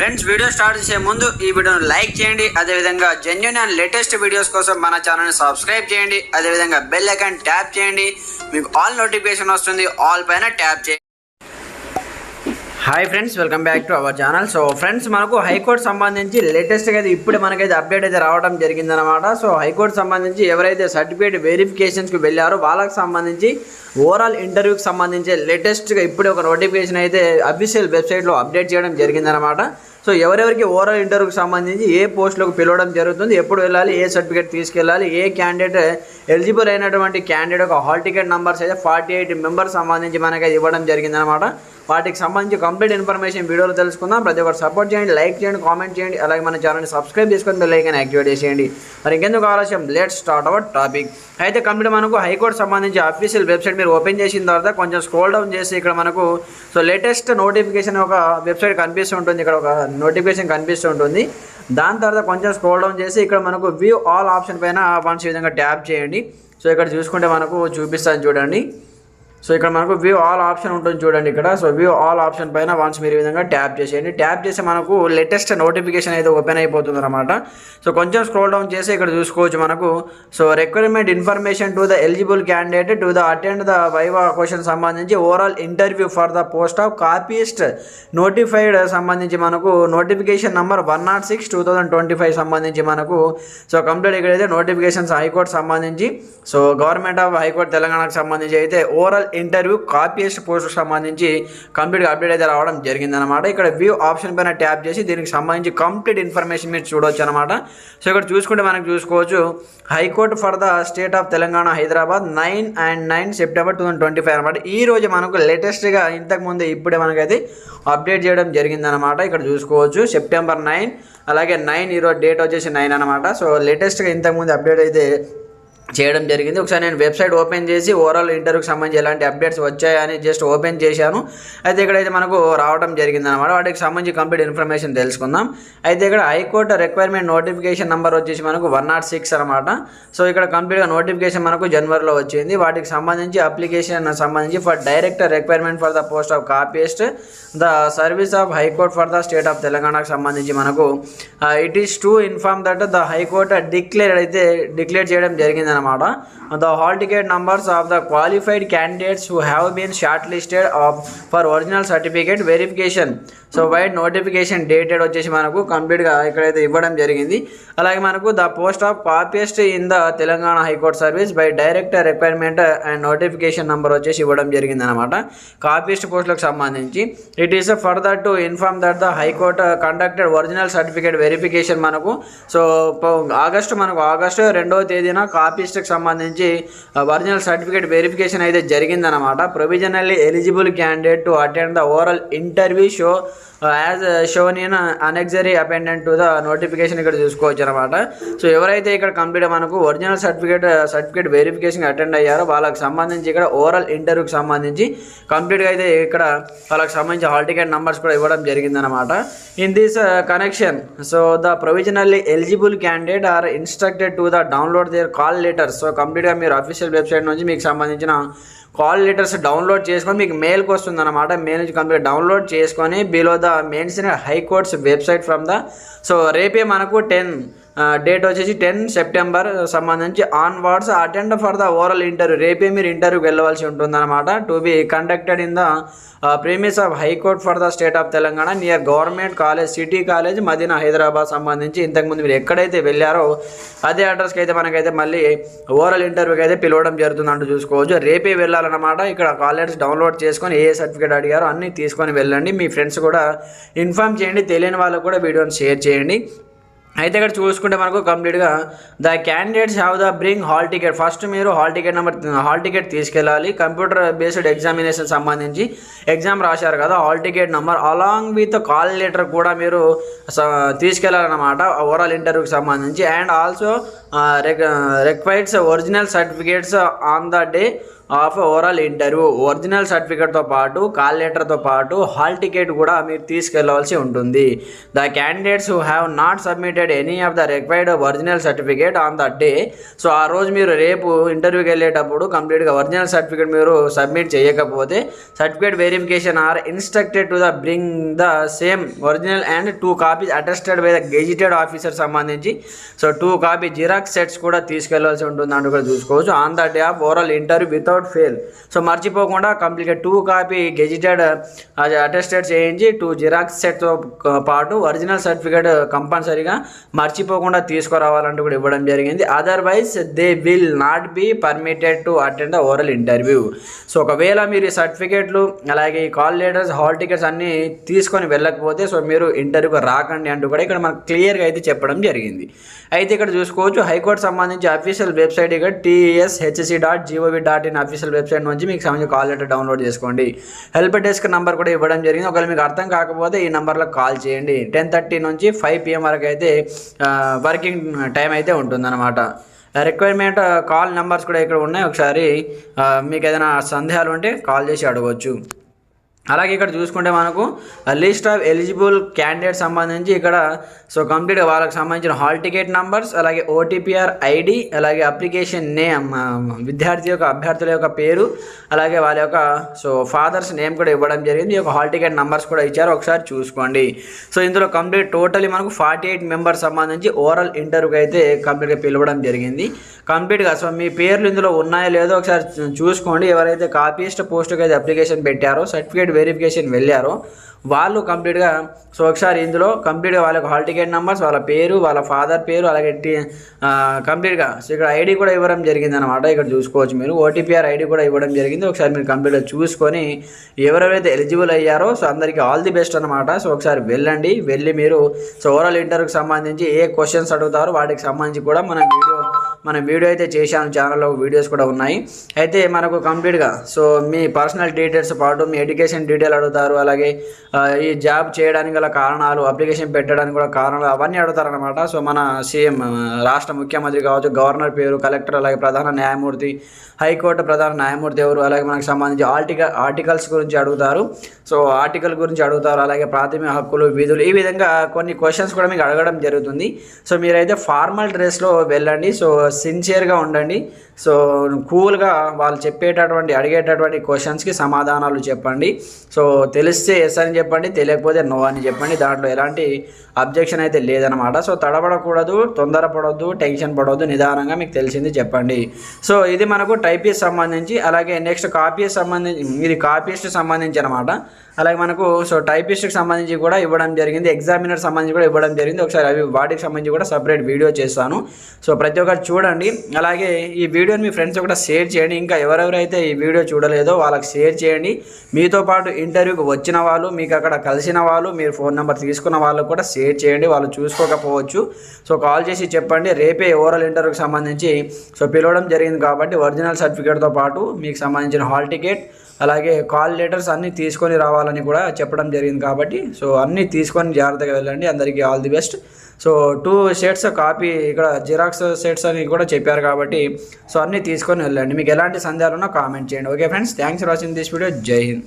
Friends video start చేసే ముందు ఈ వీడియోను లైక్ చేయండి. అదేవిధంగా జెన్యున్ అండ్ లేటెస్ట్ వీడియోస్ కోసం మన ఛానల్ని సబ్స్క్రైబ్ చేయండి. అదేవిధంగా బెల్ ఐకాన్ ట్యాప్ చేయండి. మీకు ఆల్ నోటిఫికేషన్ వస్తుంది. ఆల్ పైన ట్యాప్ చేయండి. Hi friends welcome back to our channel so friends మనకు హైకోర్టు సంబంధించి లేటెస్ట్గా అయితే ఇప్పుడే మనకైతే అప్డేట్ అయితే రావడం జరిగిందనమాట సో హైకోర్టు సంబంధించి ఎవరైతే సర్టిఫికేట్ వెరిఫికేషన్స్కి వెళ్ళారో వాళ్ళకి సంబంధించి ఓవరాల్ ఇంటర్వ్యూకి సంబంధించి లేటెస్ట్గా ఇప్పుడే ఒక నోటిఫికేషన్ అయితే అఫీషియల్ వెబ్సైట్లో అప్డేట్ చేయడం జరిగిందనమాట సో ఎవరెవరికి ఓవరాల్ ఇంటర్వ్యూకి సంబంధించి ఏ పోస్టులకు పిలవడం జరుగుతుంది ఎప్పుడు వెళ్ళాలి ఏ సర్టిఫికేట్ తీసుకెళ్ళాలి ఏ క్యాండిడేట్ ఎలిజిబుల్ అయినటువంటి క్యాండిడేట్ ఒక హాల్ టికెట్ నెంబర్స్ అయితే ఫార్టీ ఎయిట్ మెంబర్స్ సంబంధించి మనకి ఇవ్వడం జరిగిందనమాట వాటికి సంబంధించి కంప్లీట్ ఇన్ఫర్మేషన్ వీడియోలో తెలుసుకుందాం. ప్రతి ఒక్కరు సపోర్ట్ చేయండి లైక్ చేయండి కామెంట్ చేయండి అలాగే మన ఛానల్ని సబ్స్క్రైబ్ చేసుకొని బెల్ ఐకాన్ యాక్టివేట్ చేసేయండి. మరి ఇంకెందుకు ఆలస్యం? లెట్ స్టార్ట్ అవర్ టాపిక్ అయితే కంప్లీట్ మనకు హైకోర్టు సంబంధించి అఫీషియల్ వెబ్సైట్ మీరు ఓపెన్ చేసిన తర్వాత కొంచెం స్క్రోల్ డౌన్ చేసి ఇక్కడ మనకు సో లేటెస్ట్ నోటిఫికేషన్ ఒక వెబ్సైట్ కనిపిస్తూ ఉంటుంది ఇక్కడ ఒక నోటిఫికేషన్ కనిపిస్తూ ఉంటుంది దాని తర్వాత కొంచెం స్క్రోల్ డౌన్ చేసి ఇక్కడ మనకు వ్యూ ఆల్ ఆప్షన్ పైన వన్స్ విధంగా ట్యాప్ చేయండి. సో ఇక్కడ చూసుకుంటే మనకు చూపిస్తాను చూడండి. సో ఇక్కడ మనకు వ్యూ ఆల్ ఆప్షన్ ఉంటుంది చూడండి ఇక్కడ. సో వ్యూ ఆల్ ఆప్షన్ పైన వన్స్ మీరు ఈ విధంగా ట్యాప్ చేసేయండి. ట్యాప్ చేసి మనకు లేటెస్ట్ నోటిఫికేషన్ అయితే ఓపెన్ అయిపోతుంది అనమాట సో కొంచెం స్క్రోల్ డౌన్ చేసి ఇక్కడ చూసుకోవచ్చు మనకు. So requirement information to the eligible candidate to the attend the viva question సంబంధించి overall interview for the post of copyist notified సంబంధించి మనకు notification number one not six two thousand twenty five సంబంధించి మనకు. So complete ఇక్కడైతే notifications high court సంబంధించి. So government of high court తెలంగాణకు సంబంధించి అయితే ఓవరాల్ ఇంటర్వ్యూ కాపీస్ట్ పోస్టుకు సంబంధించి కంప్లీట్గా అప్డేట్ అయితే రావడం జరిగిందనమాట ఇక్కడ వ్యూ ఆప్షన్ పైన ట్యాప్ చేసి దీనికి సంబంధించి కంప్లీట్ ఇన్ఫర్మేషన్ మీరు చూడవచ్చు అనమాట సో ఇక్కడ చూసుకుంటే మనం చూసుకోవచ్చు high court for the state of Telangana Hyderabad nine and nine September two thousand twenty five అనమాట ఈ రోజు మనకు లేటెస్ట్గా ఇంతకుముందు ఇప్పుడే మనకైతే అప్డేట్ చేయడం జరిగిందనమాట ఇక్కడ చూసుకోవచ్చు సెప్టెంబర్ నైన్ అలాగే నైన్ ఈరోజు డేట్ వచ్చేసి నైన్ అనమాట సో లేటెస్ట్గా ఇంతకుముందు అప్డేట్ అయితే చేయడం జరిగింది. ఒకసారి నేను వెబ్సైట్ ఓపెన్ చేసి ఓవరాల్ ఇంటర్వ్యూకి సంబంధించి ఎలాంటి అప్డేట్స్ వచ్చాయని జస్ట్ ఓపెన్ చేశాను. అయితే ఇక్కడైతే మనకు రావడం జరిగింది అనమాట వాటికి సంబంధించి కంప్లీట్ ఇన్ఫర్మేషన్ తెలుసుకుందాం. అయితే ఇక్కడ హైకోర్టు రిక్వైర్మెంట్ నోటిఫికేషన్ నెంబర్ వచ్చేసి మనకు వన్ నాట్ సిక్స్ అనమాట సో ఇక్కడ కంప్లీట్గా నోటిఫికేషన్ మనకు జనవరిలో వచ్చింది. వాటికి సంబంధించి అప్లికేషన్ సంబంధించి for director requirement for the post of copyist the service of high court for the state of తెలంగాణకు సంబంధించి మనకు it is to inform that the high court declare అయితే డిక్లేర్ చేయడం జరిగింది అనమాట the hall ticket numbers of the qualified candidates who have been shortlisted of for original certificate verification so vide notification dated వచ్చేసి మనకు కంప్లీట్గా ఇక్కడైతే ఇవ్వడం జరిగింది. అలాగే మనకు the post of copyist in the Telangana high court service by director requirement and notification number వచ్చేసి ఇవ్వడం జరిగింది అనమాట కాపీస్ట్ పోస్టులకు సంబంధించి. It is further to inform that the high court conducted original certificate verification మనకు. సో ఆగస్టు మనకు August రెండవ తేదీన కాపీస్ కాపీస్ట్కి సంబంధించి ఒరిజినల్ సర్టిఫికేట్ వెరిఫికేషన్ అయితే జరిగిందనమాట provisionally eligible candidate to attend the overall interview show as shown in annexure appendant to the notification ఇక్కడ చూసుకోవచ్చు అనమాట సో ఎవరైతే ఇక్కడ కంప్లీట్ మనకు original certificate certificate verification attend అయ్యారో వాళ్ళకి సంబంధించి ఇక్కడ ఓవరాల్ ఇంటర్వ్యూకి సంబంధించి కంప్లీట్గా అయితే ఇక్కడ వాళ్ళకి సంబంధించి హాల్ టికెట్ నంబర్స్ కూడా ఇవ్వడం జరిగిందనమాట in this connection so the provisionally eligible candidate are instructed to the download their call letters so కంప్లీట్గా మీరు అఫీషియల్ వెబ్సైట్ నుంచి మీకు సంబంధించిన కాల్ లెటర్స్ డౌన్లోడ్ చేసుకొని మీకు మెయిల్కి వస్తుంది అనమాట మెయిల్ నుంచి కంప్లీట్ డౌన్లోడ్ చేసుకొని below the mention high court's website from the so రేపే మనకు టెన్ డేట్ వచ్చేసి టెన్ సెప్టెంబర్ సంబంధించి onwards attend for the overall interview రేపే మీరు ఇంటర్వ్యూకి వెళ్ళవలసి ఉంటుందన్నమాట. To be conducted in the premises of high court for the state of Telangana near government college city college Madina Hyderabad సంబంధించి ఇంతకుముందు మీరు ఎక్కడైతే వెళ్ళారో అదే అడ్రస్కి అయితే మనకైతే మళ్ళీ ఓవరాల్ ఇంటర్వ్యూకి అయితే పిలవడం జరుగుతుంది అంటూ చూసుకోవచ్చు. రేపే వెళ్ళాలన్నమాట. ఇక్కడ కాలేజ్ డౌన్లోడ్ చేసుకొని ఏ సర్టిఫికేట్ అడిగారో అన్నీ తీసుకొని వెళ్ళండి. మీ ఫ్రెండ్స్ కూడా ఇన్ఫామ్ చేయండి. తెలియని వాళ్ళకు కూడా వీడియోని షేర్ చేయండి. అయితే ఇక్కడ చూసుకుంటే మనకు కంప్లీట్గా the candidates have the bring hall ticket. First మీరు hall ticket number hall ticket తీసుకెళ్ళాలి. కంప్యూటర్ బేస్డ్ ఎగ్జామినేషన్ సంబంధించి ఎగ్జామ్ రాశారు కదా hall ticket number along with call letter కూడా మీరు స- తీసుకెళ్ళాలన్నమాట ఓవరాల్ ఇంటర్వ్యూకి సంబంధించి. And also required original certificates on the day of overall interview. Original సర్టిఫికేట్తో పాటు కాల్ లెటర్తో పాటు హాల్ టికెట్ కూడా మీరు తీసుకెళ్ళవలసి ఉంటుంది. The candidates who have not submitted any of the required original certificate on the day. So ఆ రోజు మీరు రేపు ఇంటర్వ్యూకి వెళ్ళేటప్పుడు కంప్లీట్గా ఒరిజినల్ సర్టిఫికేట్ మీరు సబ్మిట్ చేయకపోతే certificate verification are instructed to the bring the same original and two copies attested by the gazetted officer సంబంధించి. So two copy xerox sets కూడా తీసుకెళ్ళాల్సి ఉంటుంది. అంటూ కూడా చూసుకోవచ్చు. On the day of overall interview without fail. So మర్చిపోకుండా కంప్లీట్గా two copy gazetted attested చేయించి టూ జిరాక్స్ సెట్తో పాటు ఒరిజినల్ సర్టిఫికేట్ కంపల్సరీగా మర్చిపోకుండా తీసుకురావాలంటూ కూడా ఇవ్వడం జరిగింది. Otherwise they will not be permitted to attend the oral interview so ఒకవేళ మీరు ఈ సర్టిఫికేట్లు అలాగే ఈ కాల్ లెటర్స్ హాల్ టికెట్స్ అన్నీ తీసుకొని వెళ్ళకపోతే సో మీరు ఇంటర్వ్యూకి రాకండి అంటూ కూడా ఇక్కడ మనకు క్లియర్గా అయితే చెప్పడం జరిగింది. అయితే ఇక్కడ చూసుకోవచ్చు హైకోర్టు సంబంధించి అఫీషియల్ వెబ్సైట్ ఇక్కడ TS HC dot G O V dot in official website నుంచి మీకు సంబంధించి కాల్ లెటర్ డౌన్లోడ్ చేసుకోండి. హెల్ప్ డెస్క్ నెంబర్ కూడా ఇవ్వడం జరిగింది. ఒకవేళ మీకు అర్థం కాకపోతే ఈ నెంబర్లో కాల్ చేయండి. టెన్ థర్టీ నుంచి ఫైవ్ పిఎం వరకు అయితే వర్కింగ్ టైం అయితే ఉంటుందన్నమాట. రిక్వైర్మెంట్ కాల్ నెంబర్స్ కూడా ఇక్కడ ఉన్నాయి. ఒకసారి మీకు ఏదైనా సందేహాలు ఉంటే కాల్ చేసి అడగవచ్చు అలాగే ఇక్కడ చూసుకుంటే మనకు లిస్ట్ ఆఫ్ ఎలిజిబుల్ క్యాండిడేట్ సంబంధించి ఇక్కడ సో కంప్లీట్గా వాళ్ళకి సంబంధించిన హాల్ టికెట్ నంబర్స్ అలాగే ఓటీపీఆర్ ఐడి అలాగే అప్లికేషన్ నేమ్ విద్యార్థి యొక్క అభ్యర్థుల యొక్క పేరు అలాగే వాళ్ళ యొక్క సో ఫాదర్స్ నేమ్ కూడా ఇవ్వడం జరిగింది. ఈ యొక్క హాల్ టికెట్ నంబర్స్ కూడా ఇచ్చారు. ఒకసారి చూసుకోండి. సో ఇందులో కంప్లీట్ టోటలీ మనకు ఫార్టీ ఎయిట్ మెంబర్స్ సంబంధించి ఓవరాల్ ఇంటర్వ్యూకి అయితే కంప్లీట్గా పిలవడం జరిగింది. కంప్లీట్గా సో మీ పేర్లు ఇందులో ఉన్నాయో లేదో ఒకసారి చూసుకోండి. ఎవరైతే కాపీస్ట్ పోస్ట్కి అయితే అప్లికేషన్ పెట్టారో సర్టిఫికేట్ వెరిఫికేషన్ వెళ్ళారో వాళ్ళు కంప్లీట్గా సో ఒకసారి ఇందులో కంప్లీట్గా వాళ్ళకి హాల్ టికెట్ నెంబర్స్ వాళ్ళ పేరు వాళ్ళ ఫాదర్ పేరు అలాగే కంప్లీట్గా సో ఇక్కడ ఐడి కూడా ఇవ్వడం జరిగింది అనమాట ఇక్కడ చూసుకోవచ్చు మీరు. ఓటీపీఆర్ ఐడి కూడా ఇవ్వడం జరిగింది. ఒకసారి మీరు కంప్లీట్గా చూసుకొని ఎవరెవరైతే ఎలిజిబుల్ అయ్యారో సో అందరికీ ఆల్ ది బెస్ట్ అనమాట సో ఒకసారి వెళ్ళండి. వెళ్ళి మీరు సో ఓవరాల్ ఇంటర్వ్యూకి సంబంధించి ఏ క్వశ్చన్స్ అడుగుతారో వాటికి సంబంధించి కూడా మన వీడియో మన వీడియో అయితే చేశాను ఛానల్లో వీడియోస్ కూడా ఉన్నాయి. అయితే మనకు కంప్లీట్గా సో మీ పర్సనల్ డీటెయిల్స్ పాటు మీ ఎడ్యుకేషన్ డీటెయిల్ అడుగుతారు అలాగే ఈ జాబ్ చేయడానికి గల కారణాలు అప్లికేషన్ పెట్టడానికి కూడా కారణాలు అవన్నీ అడుగుతారనమాట సో మన సీఎం రాష్ట్ర ముఖ్యమంత్రి కావచ్చు గవర్నర్ పేరు కలెక్టర్ అలాగే ప్రధాన న్యాయమూర్తి హైకోర్టు ప్రధాన న్యాయమూర్తి ఎవరు అలాగే మనకు సంబంధించి ఆర్టికల్ ఆర్టికల్స్ గురించి అడుగుతారు. సో ఆర్టికల్ గురించి అడుగుతారు అలాగే ప్రాథమిక హక్కులు విధులు ఈ విధంగా కొన్ని క్వశ్చన్స్ కూడా మీకు అడగడం జరుగుతుంది. సో మీరైతే ఫార్మల్ డ్రెస్లో వెళ్ళండి. సో సిన్సియర్గా ఉండండి. సో కూల్గా వాళ్ళు చెప్పేటటువంటి అడిగేటటువంటి క్వశ్చన్స్కి సమాధానాలు చెప్పండి. సో తెలిస్తే ఎస్ అని చెప్పండి తెలియకపోతే నో అని చెప్పండి. దాంట్లో ఎలాంటి అబ్జెక్షన్ అయితే లేదనమాట సో తడబడకూడదు తొందరపడవద్దు టెన్షన్ పడవద్దు నిదానంగా మీకు తెలిసింది చెప్పండి. సో ఇది మనకు టైపీస్ సంబంధించి అలాగే నెక్స్ట్ కాపీస్ సంబంధించి ఇది కాపీస్ట్ సంబంధించి అనమాట అలాగే మనకు సో టైపిస్ట్కి సంబంధించి కూడా ఇవ్వడం జరిగింది. ఎగ్జామినర్ సంబంధించి కూడా ఇవ్వడం జరిగింది. ఒకసారి అవి వాటికి సంబంధించి కూడా సపరేట్ వీడియో చేస్తాను. సో ప్రతి ఒక్కరు చూడండి. అలాగే ఈ వీడియోని మీ ఫ్రెండ్స్ కూడా షేర్ చేయండి. ఇంకా ఎవరెవరైతే ఈ వీడియో చూడలేదో వాళ్ళకి షేర్ చేయండి. మీతో పాటు ఇంటర్వ్యూకి వచ్చిన వాళ్ళు మీకు అక్కడ కలిసిన వాళ్ళు మీరు ఫోన్ నెంబర్ తీసుకున్న వాళ్ళకు కూడా షేర్ చేయండి. వాళ్ళు చూసుకోకపోవచ్చు. సో కాల్ చేసి చెప్పండి. రేపే ఓవరాల్ ఇంటర్వ్యూకి సంబంధించి సో పిలవడం జరిగింది కాబట్టి ఒరిజినల్ సర్టిఫికేట్తో పాటు మీకు సంబంధించిన హాల్ టికెట్ అలాగే కాల్ లెటర్స్ అన్నీ తీసుకొని రావాలని కూడా చెప్పడం జరిగింది కాబట్టి సో అన్నీ తీసుకొని జాగ్రత్తగా వెళ్ళండి. అందరికీ all the best. So two sets copy ఇక్కడ జిరాక్స్ సెట్స్ అని కూడా చెప్పారు కాబట్టి సో అన్నీ తీసుకొని వెళ్ళండి. మీకు ఎలాంటి సందేహాలు ఉన్నా కామెంట్ చేయండి. Okay friends thanks for watching this video. Jai Hind.